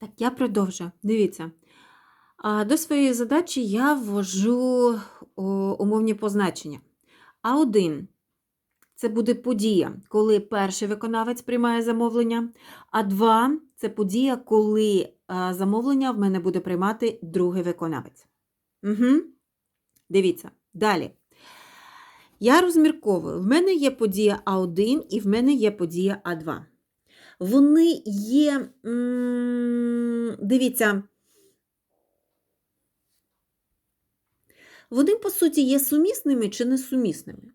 Так, я продовжу. Дивіться. До своєї задачі я ввожу умовні позначення. А1 це буде подія, коли перший виконавець приймає замовлення. А 2 це подія, коли замовлення в мене буде приймати другий виконавець. Угу. Дивіться. Далі. Я розмірковую. В мене є подія А1 і в мене є подія А2. Вони є, м, дивіться, вони, по суті, є сумісними чи несумісними.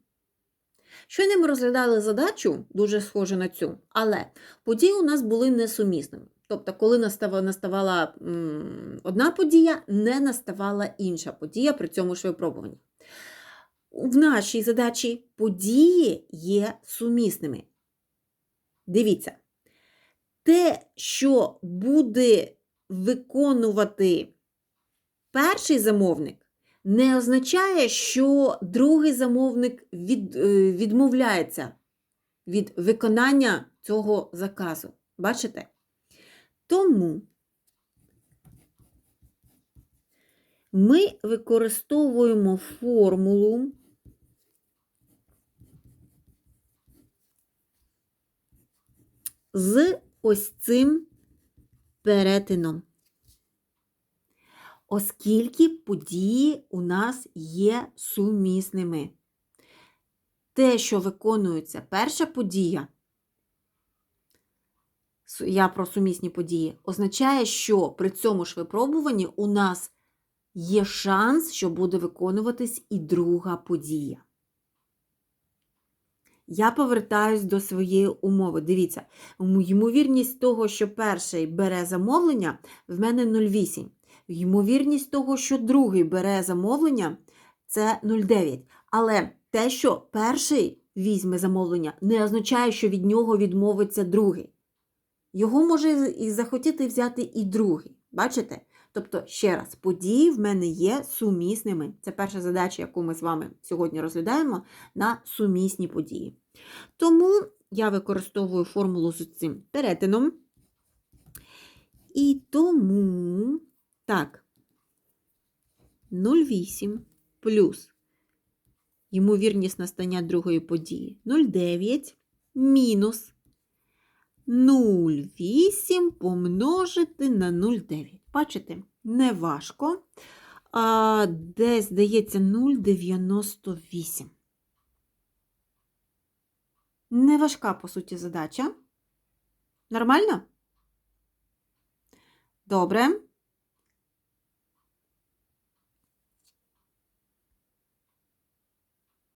Щойно ми розглядали задачу, дуже схожу на цю, але події у нас були несумісними. Тобто, коли настава- наставала одна подія, не наставала інша подія при цьому ж випробуванні. В нашій задачі події є сумісними. Дивіться, те, що буде виконувати перший замовник, не означає, що другий замовник від, е, відмовляється від виконання цього заказу. Бачите? Тому ми використовуємо формулу з ось цим перетином. Оскільки події у нас є сумісними. Те, що виконується перша подія, я про сумісні події, означає, що при цьому ж випробуванні у нас є шанс, що буде виконуватись і друга подія. Я повертаюсь до своєї умови. Дивіться, ймовірність того, що перший бере замовлення, в мене 0,8. Ймовірність того, що другий бере замовлення, це 0,9. Але те, що перший візьме замовлення, не означає, що від нього відмовиться другий. Його може і захотіти взяти і другий. Bачите? Тобто, ще раз, події в мене є сумісними. Це перша задача, яку ми з вами сьогодні розглядаємо на сумісні події. Тому я використовую формулу з цим перетином. І тому, так, 0,8 плюс ймовірність настання другої події 0,9 мінус 0,8 помножити на 0,9. Бачите, не важко. А, десь, здається, 0,98. Не важка, по суті, задача. Нормально? Добре.